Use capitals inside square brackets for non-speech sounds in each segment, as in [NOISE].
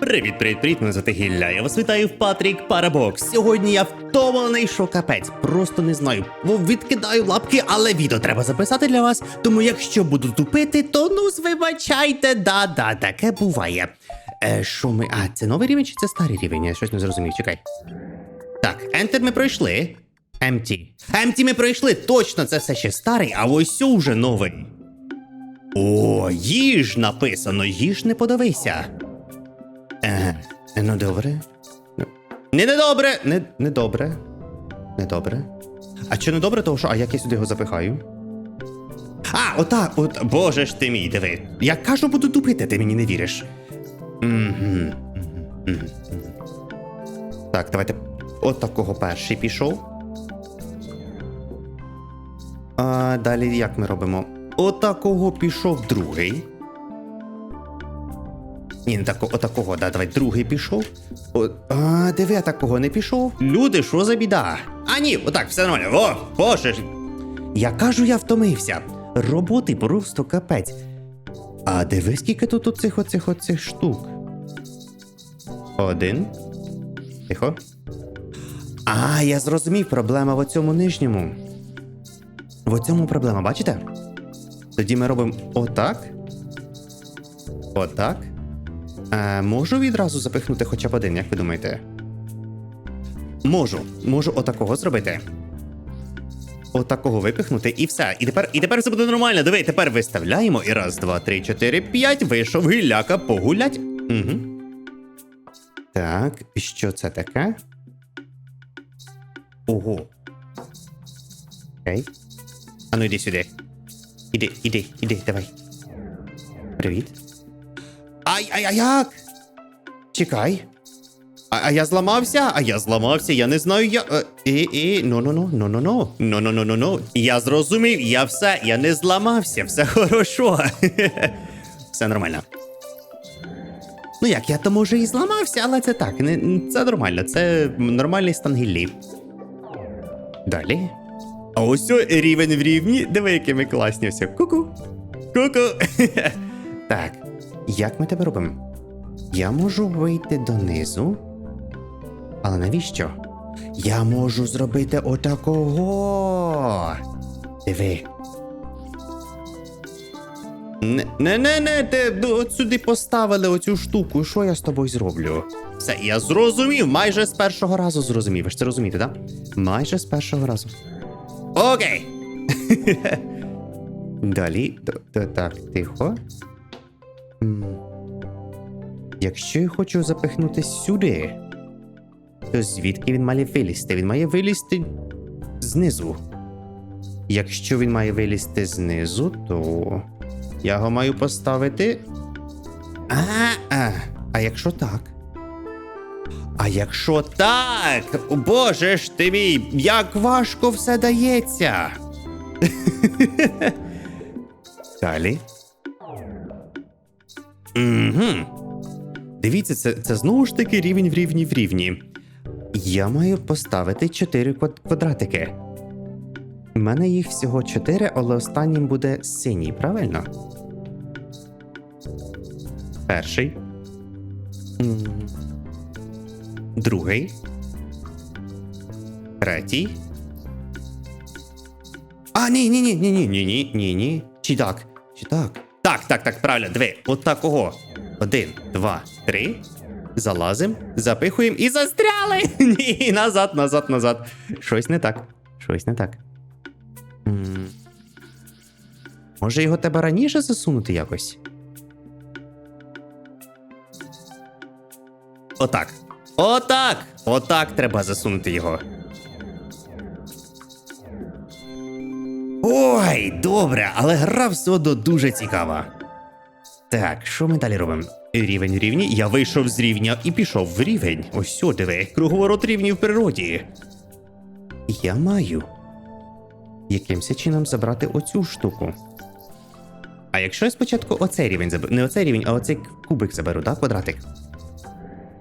Привіт, привіт, привіт, мене звати Гілля. Я вас вітаю в Патрік Парабокс. Сьогодні я втомлений, що капець. Просто не знаю. Бо відкидаю лапки, але відео треба записати для вас. Тому якщо буду тупити, то ну звибачайте, да-да, таке буває. Е, що ми. А, це новий рівень чи це старий рівень? Я щось не зрозумів, чекай. Так, Enter ми пройшли. Empty. Empty ми пройшли. Точно, це все ще старий, а ось вже новий. О, їж написано, їж не подивися. Ага, ну добре. Ну, Не недобре, не, не добре. Не добре. А чи не добре, того що, а як я сюди його запихаю? А, отак, от, боже ж ти мій, диви. Я кажу, буду тупити, ти мені не віриш. Мгм. Так, давайте. От такого перший пішов. А далі як ми робимо? Отакого пішов другий. Ні, не тако, отакого, да, давай другий пішов. О, а, диви, такого не пішов. Люди, що за біда? А ні, отак, все нормально. О, боже ж. Я кажу, я втомився. Роботи просто капець. А диви, скільки тут оцих оцих оцих штук. Один. Тихо. А, я зрозумів, проблема в оцьому нижньому. В оцьому проблема, бачите? Тоді ми робимо отак. Отак. Е, можу відразу запихнути хоча б один, як ви думаєте? Можу. Можу отакого зробити. Отакого випихнути і все. І тепер, і тепер все буде нормально. Диви, тепер виставляємо. І раз, два, три, чотири, п'ять. Вийшов гіляка погулять. Угу. Так, що це таке? Ого. Окей. А ну йди сюди. Іди, іди, іди, давай. Привіт. Ай, ай, ай, як? Чекай. А, а я зламався? А я зламався, я не знаю, я. Е, і, і, ну, ну, ну, ну, ну, ну, ну, ну, ну, ну, ну. Я зрозумів, я все, я не зламався, все хорошо. все нормально. Ну як, я то може і зламався, але це так, не, це нормально, це нормальний стан гіллі. Далі. А ось рівень в рівні. Диви, які ми класні все. Ку-ку. Ку-ку. так, як ми тебе робимо? Я можу вийти донизу. Але навіщо? Я можу зробити отакого. Диви. Не, не, не, ти ну, от сюди поставили оцю штуку. Що я з тобою зроблю? Все, я зрозумів, майже з першого разу зрозумів. Ви ж це розумієте, так? Да? Майже з першого разу. Окей. [LAUGHS] Далі. Так, тихо. Якщо я хочу запихнути сюди, то звідки він має вилізти? Він має вилізти знизу. Якщо він має вилізти знизу, то я його маю поставити. А, а, а якщо так? А якщо так, боже ж ти мій, як важко все дається. [LAUGHS] Далі. Угу. Дивіться, це, це знову ж таки рівень в рівні в рівні. Я маю поставити 4 квадратики. У мене їх всього 4, але останнім буде синій, правильно? Перший. Другий. Третій. А, ні, ні, ні, ні, ні, ні, ні, ні, ні. Чи так? Чи так? Так, так, правильно, диви. От такого. Один, два, три. Залазим, запихуємо і застряли. [LAUGHS] Ні, назад, назад, назад. Щось не так. Щось не так. М. Може його тебе раніше засунути якось? Отак. Отак! Отак треба засунути його. Ой, добре, але гра все одно дуже цікава. Так, що ми далі робимо? Рівень рівні. Я вийшов з рівня і пішов в рівень. Ось сюди, диви, круговорот рівні в природі. Я маю якимось чином забрати оцю штуку. А якщо я спочатку оцей рівень заберу, не оцей рівень, а оцей кубик заберу, да, квадратик.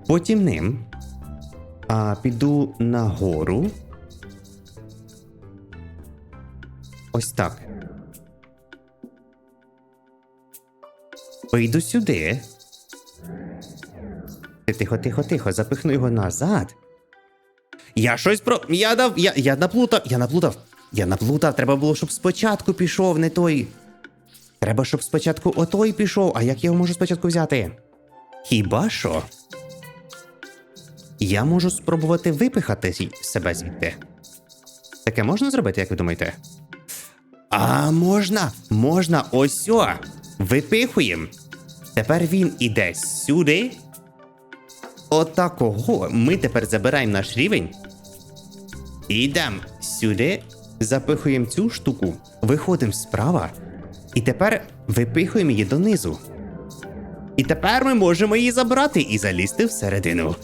Потім ним. А піду нагору. Ось так. Вийду сюди. Тихо, тихо, тихо, запихну його назад. Я щось про. Я дав. Я, я наплутав. Я наплутав. Я наплутав. Треба було, щоб спочатку пішов, не той. Треба, щоб спочатку отой пішов. А як я його можу спочатку взяти? Хіба що? Я можу спробувати випихати себе звідти. Таке можна зробити, як ви думаєте? А можна, можна, ось. Випихуємо. Тепер він іде сюди. Отакого. Ми тепер забираємо наш рівень. І йдемо сюди, запихуємо цю штуку, виходимо справа. І тепер випихуємо її донизу. І тепер ми можемо її забрати і залізти всередину.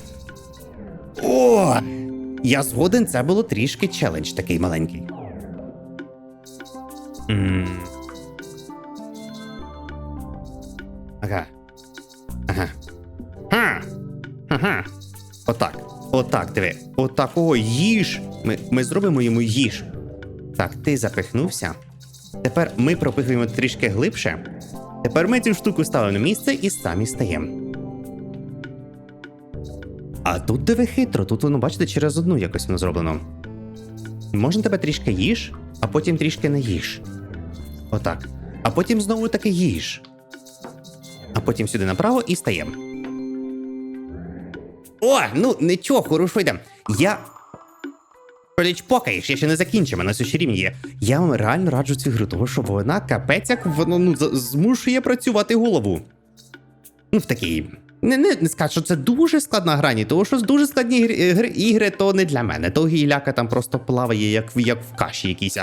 О! Я згоден, це було трішки челендж такий маленький. Ага. Ага. Ха! Ага. Отак. Отак, диви. Отакого їж. Ми, ми зробимо йому їж. Так, ти запихнувся. Тепер ми пропихуємо трішки глибше. Тепер ми цю штуку ставимо на місце і самі стаємо. А тут диви хитро, тут воно, бачите, через одну якось воно зроблено. Можна тебе трішки їж, а потім трішки не їж. Отак. А потім знову таки їж. Потім сюди направо і стаємо. О, ну нічого, хорошо йдемо. Я. Проліч покаєш, я ще не закінчимо, на ще рівні є. Я вам реально раджу цю гру, тому що вона капець, як воно ну, змушує працювати голову. Ну, в такій. Не, не, не скажу, що це дуже складна гра, ні, тому що дуже складні ігри, ігри то не для мене. То гіляка там просто плаває, як, як в каші якійсь.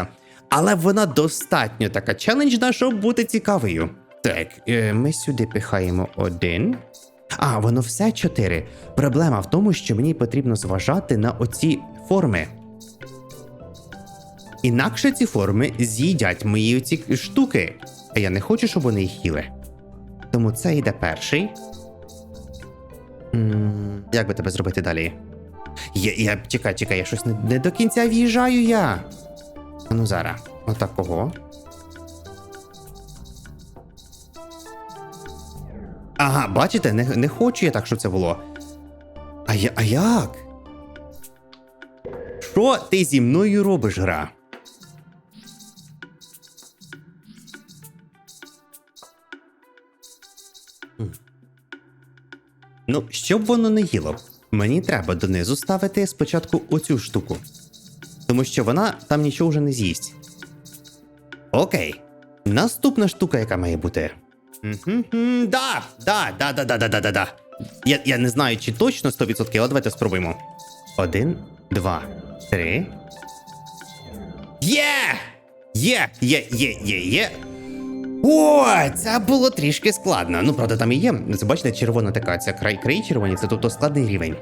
Але вона достатньо така челенджна, щоб бути цікавою. Так, е, ми сюди пихаємо один. А, воно все чотири. Проблема в тому, що мені потрібно зважати на оці форми. Інакше ці форми з'їдять мої оці штуки. А я не хочу, щоб вони їх їли. Тому це йде перший. м як би тебе зробити далі? Я, я чекай, чекай, я щось не, не до кінця в'їжджаю я. А Ну зараз. Отакого. Ага, бачите, не, не хочу я так, щоб це було. А, я, а як? Що ти зі мною робиш, гра? Ну, щоб воно не їло, мені треба донизу ставити спочатку оцю штуку. Тому що вона там нічого вже не з'їсть. Окей. Наступна штука, яка має бути. Да, да, да, да, да, да, да, да. Я я не знаю, чи точно 100%, але давайте спробуємо. Один, два, три. Є! Є, є, є, є, є. О, це було трішки складно. Ну, правда, там і є. Це бачите, червона така. Це край край червоні, це тобто складний рівень.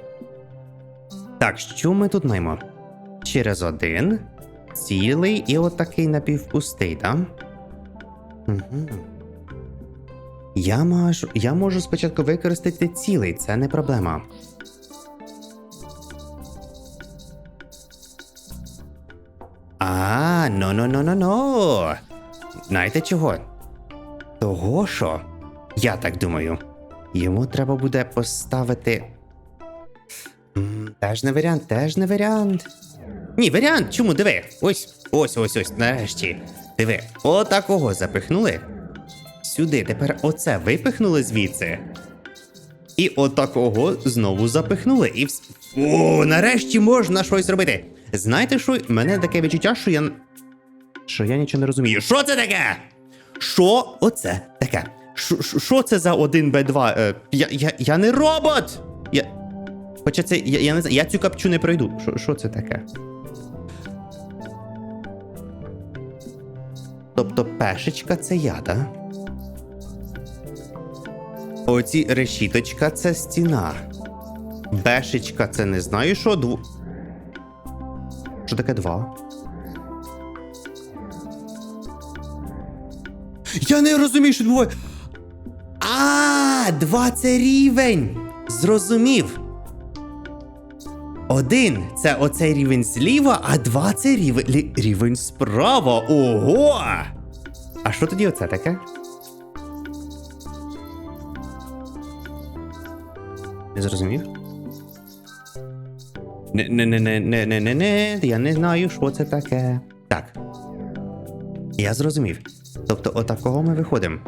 Так, що ми тут маємо? Через один, цілий і отакий напівпустий, так? Угу. Я можу, я можу спочатку використати цілий, це не проблема. А, но но но но но Знаєте чого? Того що? Я так думаю. Йому треба буде поставити. Теж не варіант, теж не варіант. Ні, варіант, чому диви? Ось, ось, ось, ось, нарешті. Диви, отакого запихнули. Сюди, тепер оце випихнули звідси. І отакого знову запихнули. І вс... О, нарешті можна щось робити. Знаєте що? Мене таке відчуття, що я. Що я нічого не розумію. Що це таке? Що оце таке? Що- це за 1Б2? Е, я, я, я не робот! Я... Хоча це. Я, я не знаю, я цю капчу не пройду. Що, це таке? Тобто пешечка це я, да? Оці решіточка це стіна. Бешечка це не знаю, що дв... Що таке два? Я не розумію, що двоє. А, два це рівень. Зрозумів. Один це оцей рівень зліва, а два це рівень, рівень справа. Ого! А що тоді оце таке? Не зрозумів? Не, не, не, не, не, не, не, не, я не знаю, що це таке. Так. Я зрозумів. Тобто, отакого ми виходимо.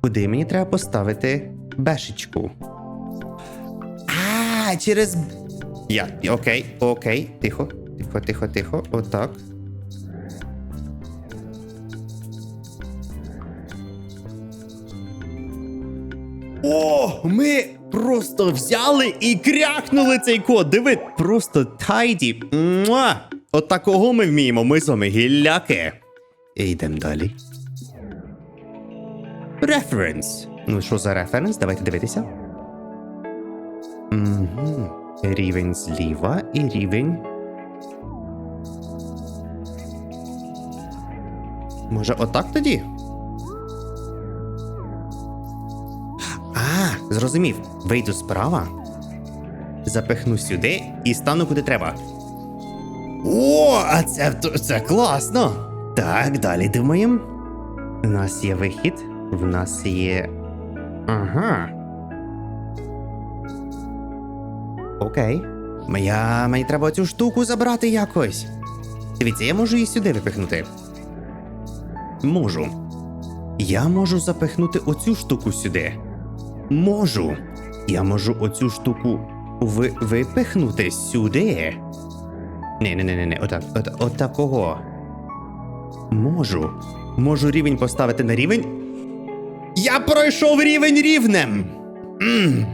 Куди мені треба поставити бешечку? А, через. Я. Окей, окей, тихо, тихо, тихо, тихо. Отак. О, ми просто взяли і крякнули цей код. Диви, просто тайді. Муа! От такого ми вміємо. Ми з вами гілляки. І йдемо далі. Референс. Ну, що за референс? Давайте дивитися. Угу. Рівень зліва і рівень. Може, отак тоді? Зрозумів. Вийду справа. Запихну сюди і стану куди треба. О, а це, це класно. Так, далі думаємо. У нас є вихід. В нас є. Ага. Окей. Я, мені треба цю штуку забрати якось. Дивіться, я можу її сюди випихнути. Можу. Я можу запихнути оцю штуку сюди. Можу. Я можу оцю штуку ви, випихнути сюди. Не, не, не, не, не, отак, от, от такого. Можу. Можу рівень поставити на рівень. Я пройшов рівень рівнем. м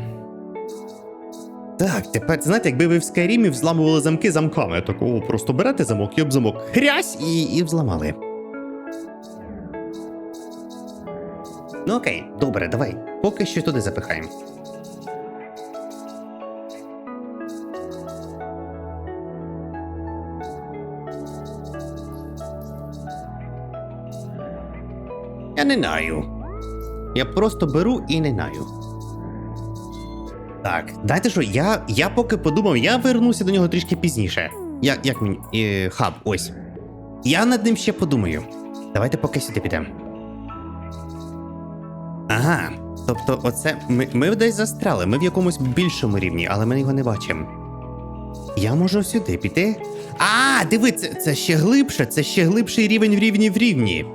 Так, тепер, знаєте, якби ви в Скайрімі взламували замки замками, такого просто берете замок і об замок. Хрясь і, і взламали. Ну окей, добре, давай. Поки що туди запихаємо. Я не знаю. Я просто беру і не знаю. Так, дайте що, я, я поки подумав, я вернуся до нього трішки пізніше. Як, як мені. Е, хаб, ось. Я над ним ще подумаю. Давайте поки сюди підемо. Ага. Тобто, оце. Ми, ми десь застряли, ми в якомусь більшому рівні, але ми його не бачимо. Я можу сюди піти. А, диви, це, ще глибше, це ще глибший рівень в рівні в рівні.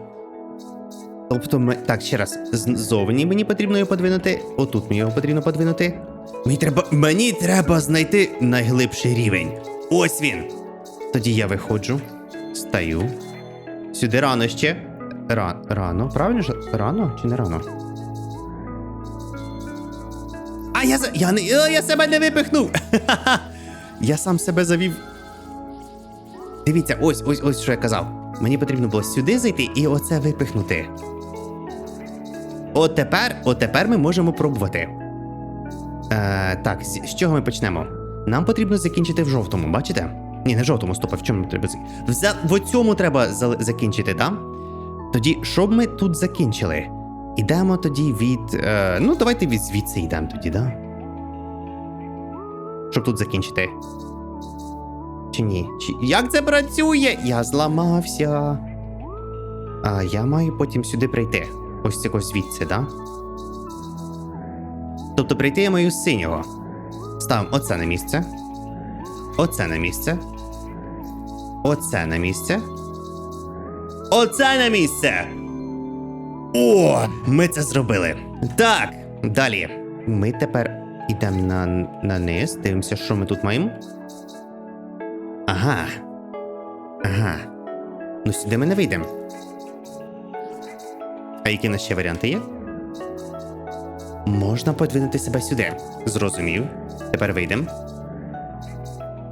Тобто, ми. Так, ще раз. Ззовні мені потрібно його подвинути. Отут мені його потрібно подвинути. Мені треба. Мені треба знайти найглибший рівень. Ось він. Тоді я виходжу, стаю. Сюди рано ще. Ра... Рано. Правильно? Рано чи не рано? Я я не. Я себе не випихнув! [LAUGHS] я сам себе завів. Дивіться, ось, ось, ось що я казав. Мені потрібно було сюди зайти і оце випихнути. От тепер, от тепер ми можемо пробувати. Е, так, з, з чого ми почнемо? Нам потрібно закінчити в жовтому, бачите? Ні, не в жовтому, стоп, а в чому треба? В, в цьому треба за- закінчити, так? Тоді, щоб ми тут закінчили? Ідемо тоді від. Е, ну, давайте від звідси йдемо тоді, да? Щоб тут закінчити. Чи ні? Чи... Як це працює? Я зламався. А я маю потім сюди прийти. Ось якось звідси, да? Тобто прийти я маю з синього. Ставимо оце на місце. Оце на місце. Оце на місце. Оце на місце. О, ми це зробили. Так, далі. Ми тепер йдемо на, на низ, дивимося, що ми тут маємо. Ага. Ага. Ну сюди ми не вийдемо. А які в нас ще варіанти є? Можна подвинути себе сюди. Зрозумів. Тепер вийдемо.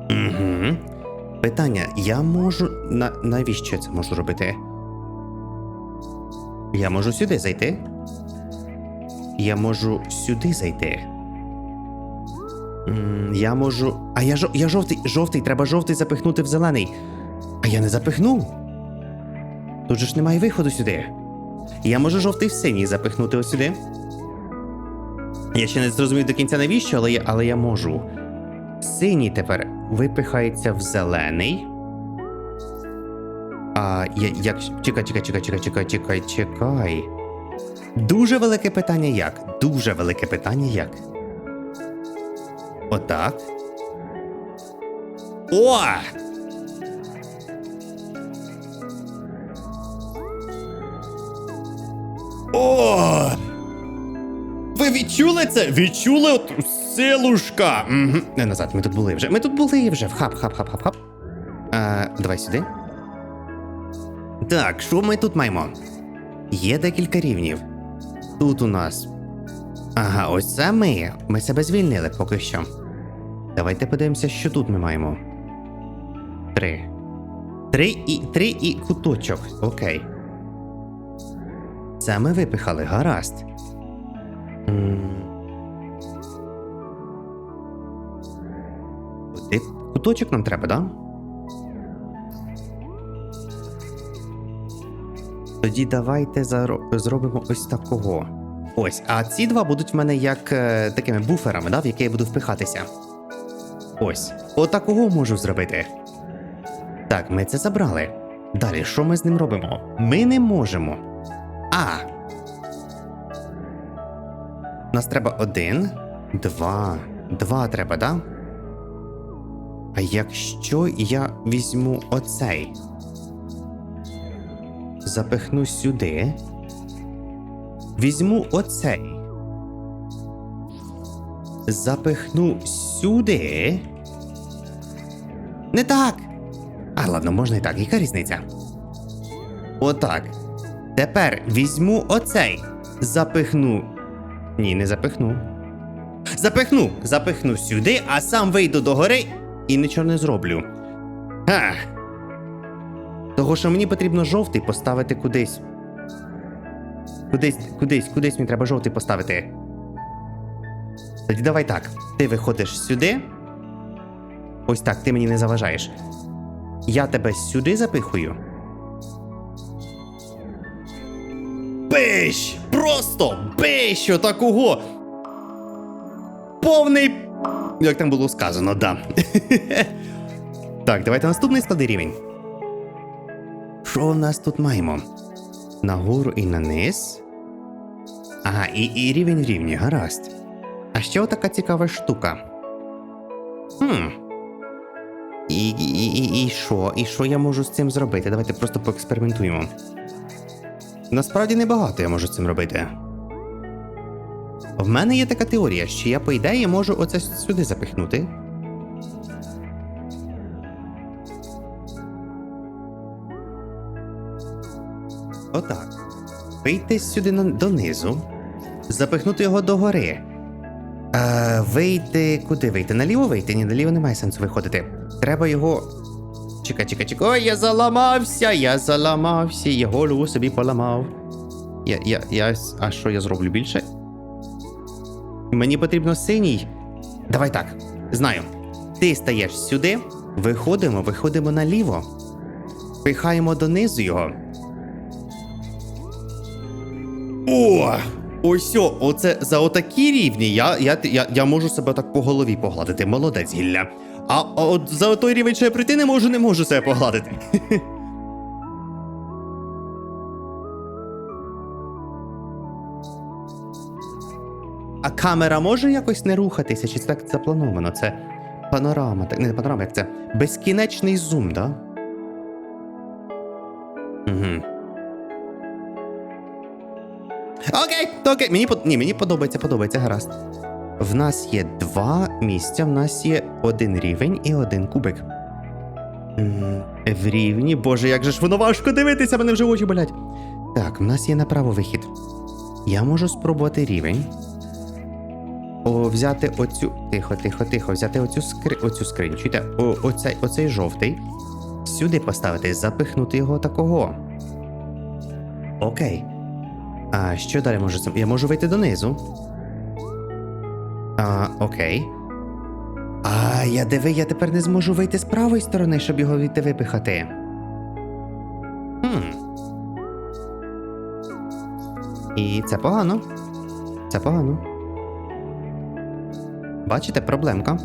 Угу. Питання: я можу. На... Навіщо я це можу робити? Я можу сюди зайти. Я можу сюди зайти. Я можу. А я, жо... я жовтий, жовтий, треба жовтий запихнути в зелений. А я не запихнув. Тут же ж немає виходу сюди. Я можу жовтий в синій запихнути сюди. Я ще не зрозумів до кінця навіщо, але я, але я можу. Синій тепер випихається в зелений. А як. Чекай, чекай, чекай, чекай, чекай, чекай, чекай. Дуже велике питання як? Дуже велике питання як? Отак. О! О! Ви відчули це? Відчули от силушка? Угу. Не назад, ми тут були вже. Ми тут були вже. В хап, хап, хап, хап, хап. А, давай сюди. Так, що ми тут маємо? Є декілька рівнів. Тут у нас. Ага, ось це ми. Ми себе звільнили поки що. Давайте подивимося, що тут ми маємо. Три. Три і три і куточок. Окей. Це ми випихали, гаразд. Куточок нам треба, да? Тоді давайте зробимо ось такого. Ось, а ці два будуть в мене як е, такими буферами, да, в які я буду впихатися. Ось, отакого можу зробити. Так, ми це забрали. Далі, що ми з ним робимо? Ми не можемо. А. Нас треба один, два. Два треба, да? А якщо я візьму оцей? Запихну сюди. Візьму оцей. Запихну сюди. Не так. А, ладно, можна і так, яка різниця? Отак. Тепер візьму оцей. Запихну. Ні, не запихну. Запихну! Запихну сюди, а сам вийду до гори і нічого не зроблю. Ха. Того, що мені потрібно жовтий поставити кудись. Кудись, кудись, кудись мені треба жовтий поставити. Тоді давай так. Ти виходиш сюди. Ось так, ти мені не заважаєш. Я тебе сюди запихую. Бищ! Просто бищ отакого! Повний. Як там було сказано, да. [LAUGHS] так, давайте наступний складний рівень. Що у нас тут маємо? Нагору і на низ. Ага, і, і рівень рівні, гаразд. А ще така цікава штука. Хм. І, і, і що? І що я можу з цим зробити? Давайте просто поекспериментуємо. Насправді небагато я можу з цим робити. В мене є така теорія, що я, по ідеї, можу оце сюди запихнути. Отак. Вийти сюди донизу, запихнути його догори. Е, вийти. Куди вийти? Наліво вийти? Ні, наліво немає сенсу виходити. Треба його. Чекай, чекай, чекай. Ой, я заламався, я заламався, я голову собі поламав. Я, я, я. А що я зроблю більше? Мені потрібно синій. Давай так. Знаю. Ти стаєш сюди, виходимо, виходимо наліво. Пихаємо донизу його. О! Ось о, оце за отакі рівні я, я, я, я можу себе так по голові погладити. Молодець гілля. А, от за той рівень, що я прийти не можу, не можу себе погладити. [LAUGHS] А камера може якось не рухатися, чи це так заплановано? Це панорама, не панорама, як це? Безкінечний зум, да? Угу. Окей, окей, мені. Ні, мені подобається, подобається, гаразд. В нас є два місця, в нас є один рівень і один кубик. В рівні, боже, як же ж воно важко дивитися, мене вже очі болять. Так, в нас є направо вихід. Я можу спробувати рівень. О, взяти оцю. Тихо, тихо, тихо, взяти оцю скри... оцю скриню. Чуєте? О, оцей, оцей жовтий. Сюди поставити, запихнути його такого. Окей. А що далі можу цим? Я можу вийти донизу. А, окей. А, я диви, я тепер не зможу вийти з правої сторони, щоб його відти випихати. Хм. І це погано. Це погано. Бачите, проблемка.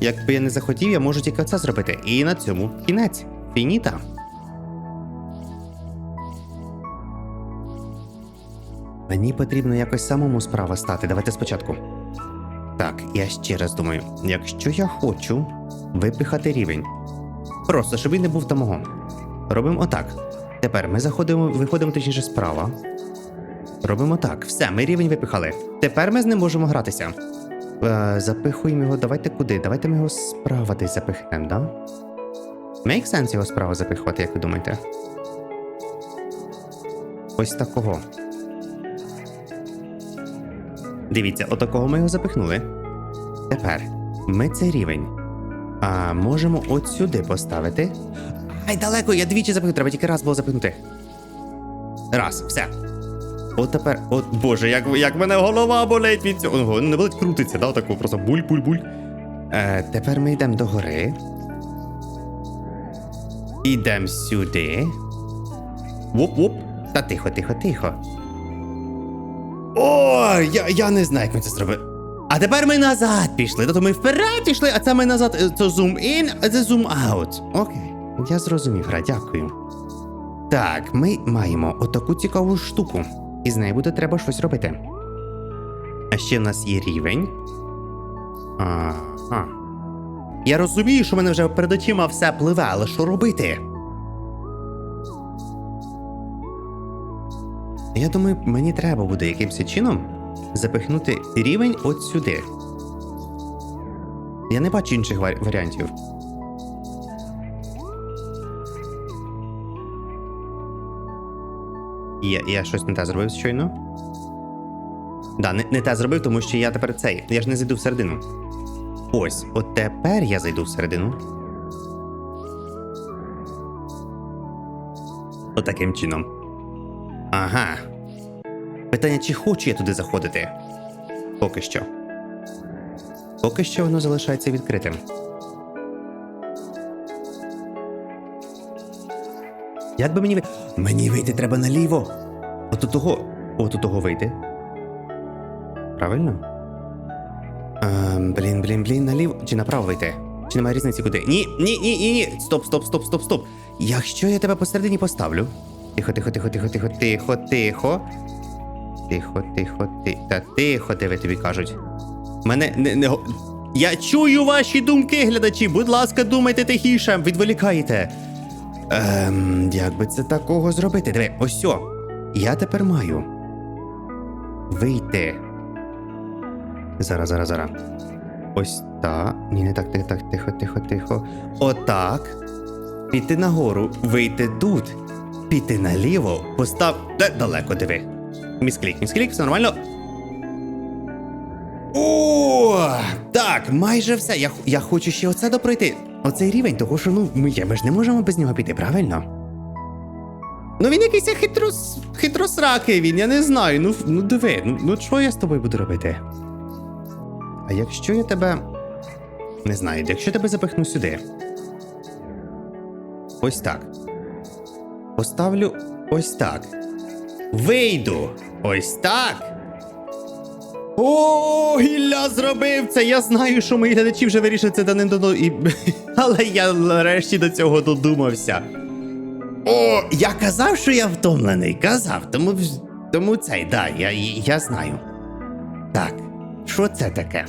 Якби я не захотів, я можу тільки це зробити. І на цьому кінець. Фініта. Мені потрібно якось самому справа стати. Давайте спочатку. Так, я ще раз думаю, якщо я хочу випихати рівень, просто щоб він не був тамого. Робимо отак. Тепер ми заходимо, виходимо точніше справа. Робимо так. Все, ми рівень випихали. Тепер ми з ним можемо гратися. Е, запихуємо його. Давайте куди? Давайте ми його справа десь запихнемо, да? Make sense його справа запихувати, як ви думаєте? Ось такого. Дивіться, отакого ми його запихнули. Тепер ми цей рівень а, можемо от сюди поставити. Ай, далеко, я двічі запихнув, треба тільки раз було запихнути. Раз, все. От тепер, от боже, як, як мене голова болить від цього. Ого, Не болить крутиться, да, отаку просто буль-буль-буль. Е, тепер ми йдемо до гори. Ідемо сюди. Воп-воп. Та тихо, тихо, тихо. О, я, я не знаю, як ми це зробили. А тепер ми назад пішли. Тобто ми вперед пішли, а це ми назад. Це зум ін, а це зум аут. Окей. Я зрозумів, Ра, дякую. Так, ми маємо отаку цікаву штуку. І з нею буде треба щось робити. А ще в нас є рівень. Ага. Я розумію, що в мене вже перед очима все пливе, але що робити? Я думаю, мені треба буде якимось чином запихнути рівень от сюди. Я не бачу інших варі- варіантів. Я, я щось не те зробив щойно. Да, не, не те зробив, тому що я тепер цей. Я ж не зайду всередину. Ось, от тепер я зайду всередину. Отаким чином. Ага. Питання, чи хочу я туди заходити? Поки що. Поки що воно залишається відкритим. Як би мені ви. Мені вийти треба наліво. От у того. От у того вийти. Правильно? Ем, блін, блін, блін, наліво. Чи направо вийти? Чи немає різниці куди? Ні, ні, ні, ні, ні. Стоп, стоп, стоп, стоп, стоп. Якщо я тебе посередині поставлю. Тихо, тихо, тихо, тихо, тихо, тихо, тихо. Тихо, тихо, тихо. Та тихо, диви тобі кажуть. Мене не, не. Я чую ваші думки, глядачі. Будь ласка, думайте тихіше, відволікаєте. Ем, як би це такого зробити? Диви, ось о. Я тепер маю. Вийти. Зараз, зараз, зараз. Ось так. Ні, не так, тихо, так, тихо, тихо, тихо. Отак. Піти нагору, вийти тут. Піти наліво, постав. Де далеко диви. Місклік, місклік, все нормально. О, так, майже все. Я, я хочу ще оце допройти. Оцей рівень, того що ну ми, ми ж не можемо без нього піти, правильно? Ну він якийсь хитрос, хитросракий він, я не знаю. Ну, ну диви, ну, ну що я з тобою буду робити? А якщо я тебе. Не знаю, якщо тебе запихну сюди. Ось так. Поставлю ось так. Вийду. Ось так. О, Ілля зробив це! Я знаю, що мої глядачі вже вирішили це давно і. [LAUGHS] Але я нарешті до цього додумався. О, я казав, що я втомлений. Казав, тому, тому цей, да, я, я знаю. Так, що це таке?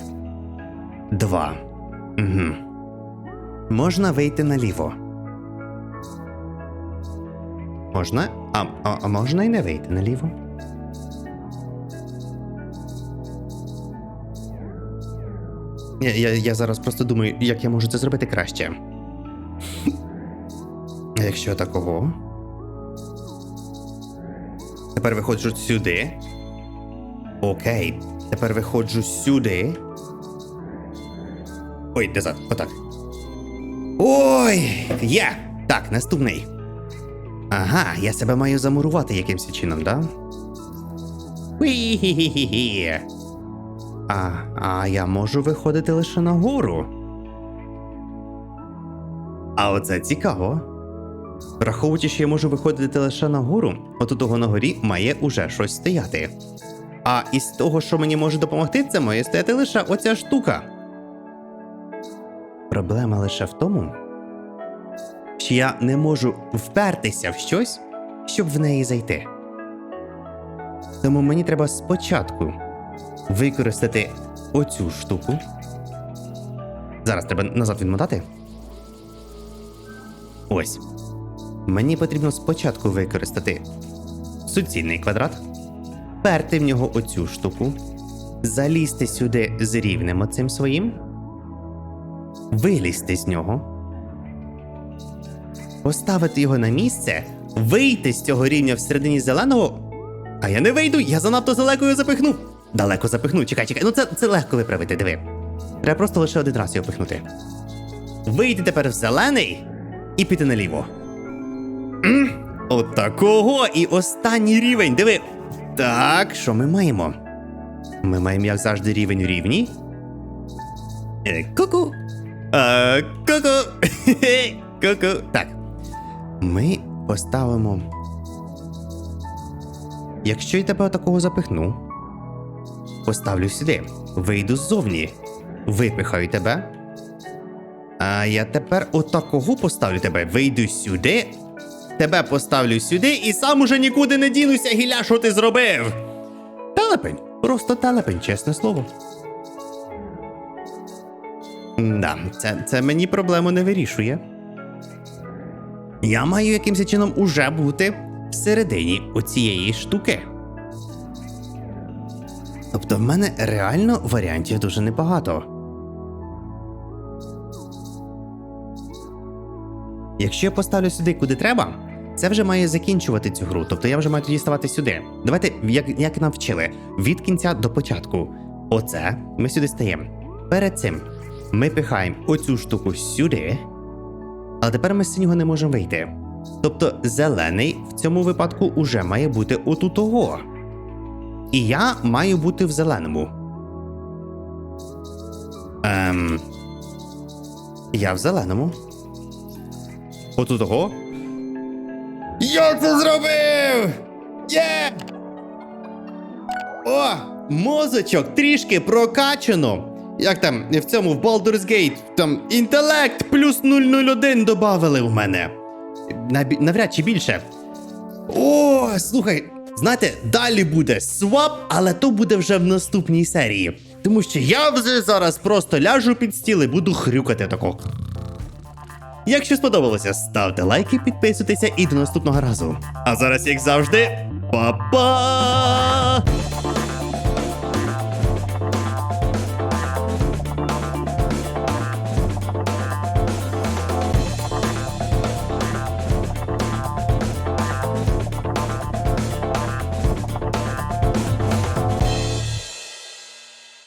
Два. Угу. Можна вийти наліво. Можна? А, а, а можна і не вийти наліво? Я, я, я зараз просто думаю, як я можу це зробити краще. Якщо такого. Тепер виходжу сюди. Окей. Тепер виходжу сюди. Ой, назад, отак. Ой! Є! Так, наступний. Ага, я себе маю замурувати якимось чином, да? Уі-хі-хі-хі-хі. А, а я можу виходити лише нагору. А оце цікаво. Враховуючи, що я можу виходити лише нагору, от у того на горі має уже щось стояти. А із того, що мені може допомогти, це має стояти лише оця штука. Проблема лише в тому, що я не можу впертися в щось, щоб в неї зайти. Тому мені треба спочатку використати оцю штуку. Зараз треба назад відмотати. Ось. Мені потрібно спочатку використати суцільний квадрат, перти в нього оцю штуку, залізти сюди з рівнем оцим своїм, вилізти з нього, поставити його на місце, вийти з цього рівня всередині зеленого. А я не вийду, я занадто далеко його запихнув. Далеко запихну, чекай, чекай. Ну це, це легко виправити, диви. Треба просто лише один раз його пихнути. Вийти тепер в зелений і піти наліво. М, Отакого і останній рівень. Диви. Так, що ми маємо? Ми маємо, як завжди, рівень в рівні. Е, Ку-ку. Е, Ку-ку. [LAUGHS] Ку-ку. Так. Ми поставимо. Якщо я тебе такого запихну, поставлю сюди. Вийду ззовні. Випихаю тебе. А я тепер отакого поставлю тебе. Вийду сюди. Тебе поставлю сюди і сам уже нікуди не дінуся, гіля, що ти зробив. Телепень. Просто телепень, чесне слово. Да, це, це мені проблему не вирішує. Я маю якимось чином уже бути всередині оцієї штуки. Тобто в мене реально варіантів дуже небагато. Якщо я поставлю сюди куди треба, це вже має закінчувати цю гру. Тобто я вже маю тоді ставати сюди. Давайте, як, як нам вчили, від кінця до початку. Оце ми сюди стаємо. Перед цим ми пихаємо оцю штуку сюди. Але тепер ми з синього не можемо вийти. Тобто зелений в цьому випадку уже має бути отутого. І я маю бути в зеленому. Ем. Я в зеленому. Отутого. Я це зробив! Є! О! Мозочок трішки прокачано. Як там в цьому в Baldur's Gate, там інтелект плюс 001 добавили в мене. Навряд чи більше. О, слухай, знаєте, далі буде свап, але то буде вже в наступній серії. Тому що я вже зараз просто ляжу під стіл і буду хрюкати тако. Якщо сподобалося, ставте лайки, підписуйтеся і до наступного разу. А зараз, як завжди, па-па!